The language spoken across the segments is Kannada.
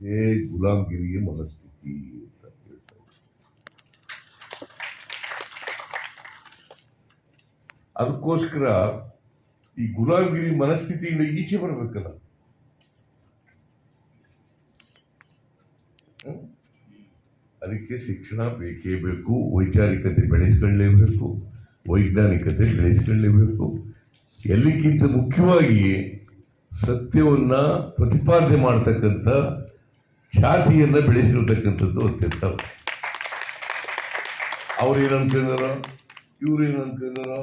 ಏ ಗುಲಾಮ್ಗಿರಿಯ ಮನಸ್ಥಿತಿ ಅಂತ ಹೇಳ್ತಾರೆ ಅದಕ್ಕೋಸ್ಕರ ಈ ಗುಲಾಮ್ಗಿರಿ ಮನಸ್ಥಿತಿಯಿಂದ ಈಚೆ ಬರಬೇಕಲ್ಲ? ಅದಕ್ಕೆ ಶಿಕ್ಷಣ ಬೇಕೇ ಬೇಕು ವೈಚಾರಿಕತೆ ಬೆಳೆಸ್ಕೊಳ್ಳೇಬೇಕು ವೈಜ್ಞಾನಿಕತೆ ಬೆಳೆಸ್ಕೊಳ್ಳೇಬೇಕು ಎಲ್ಲಕ್ಕಿಂತ ಮುಖ್ಯವಾಗಿ ಸತ್ಯವನ್ನ ಪ್ರತಿಪಾದನೆ ಮಾಡ್ತಕ್ಕಂಥ ಖ್ಯಾತಿಯನ್ನ ಬೆಳೆಸಿರ್ತಕ್ಕಂಥದ್ದು ಅತ್ಯಂತ. ಅವ್ರು ಏನು ಅನ್ಕೊಂಡಾರೋ ಇವ್ರು ಏನು ಅನ್ಕೊಂಡಾರೋ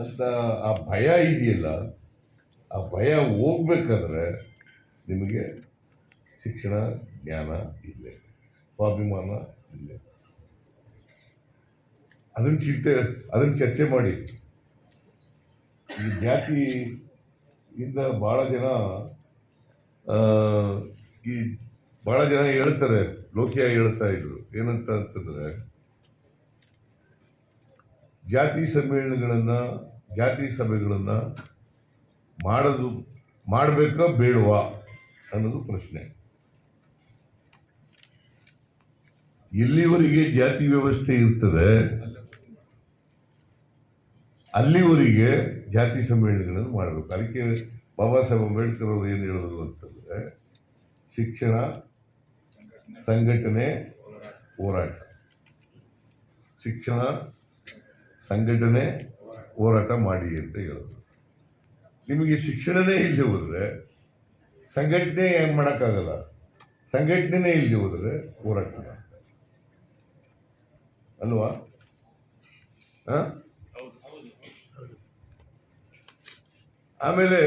ಅಂತ ಆ ಭಯ ಇದೆಯಲ್ಲ, ಆ ಭಯ ಹೋಗ್ಬೇಕಾದ್ರೆ ನಿಮಗೆ ಶಿಕ್ಷಣ, ಜ್ಞಾನ ಇಲ್ಲೇ, ಸ್ವಾಭಿಮಾನ ಇಲ್ಲೇ. ಅದನ್ನು ಚಿಂತೆ, ಅದನ್ನು ಚರ್ಚೆ ಮಾಡಿ. ಈ ಜಾತಿಯಿಂದ ಭಾಳ ಜನ ಈ ಬಹಳ ಜನ ಹೇಳ್ತಾರೆ ಲೋಕಿಯ ಹೇಳ್ತಾ ಇದ್ರು. ಏನಂತ ಅಂತಂದ್ರೆ, ಜಾತಿ ಸಮ್ಮೇಳನಗಳನ್ನ, ಜಾತಿ ಸಭೆಗಳನ್ನ ಮಾಡೋದು, ಮಾಡಬೇಕಾ ಬೇಡವಾ ಅನ್ನೋದು ಪ್ರಶ್ನೆ. ಎಲ್ಲಿವರೆಗೆ ಜಾತಿ ವ್ಯವಸ್ಥೆ ಇರ್ತದೆ, ಅಲ್ಲಿವರೆಗೆ ಜಾತಿ ಸಮ್ಮೇಳನಗಳನ್ನು ಮಾಡಬೇಕು. ಅದಕ್ಕೆ ಬಾಬಾ ಸಾಹೇಬ್ ಅಂಬೇಡ್ಕರ್ ಅವರು ಏನು ಹೇಳೋದು ಅಂತಂದ್ರೆ ಶಿಕ್ಷಣ ಸಂಘಟನೆ ಹೋರಾಟ. ಶಿಕ್ಷಣ ಸಂಘಟನೆ ಹೋರಾಟ ಮಾಡಿ ಅಂತ ಹೇಳೋದು. ನಿಮಗೆ ಶಿಕ್ಷಣನೇ ಇಲ್ಲದೆ ಹೋದರೆ ಸಂಘಟನೆ ಏನು ಮಾಡೋಕ್ಕಾಗಲ್ಲ. ಸಂಘಟನೆನೇ ಇಲ್ಲದೆ ಹೋದರೆ ಹೋರಾಟ ಅಲ್ವಾ? ಆಮೇಲೆ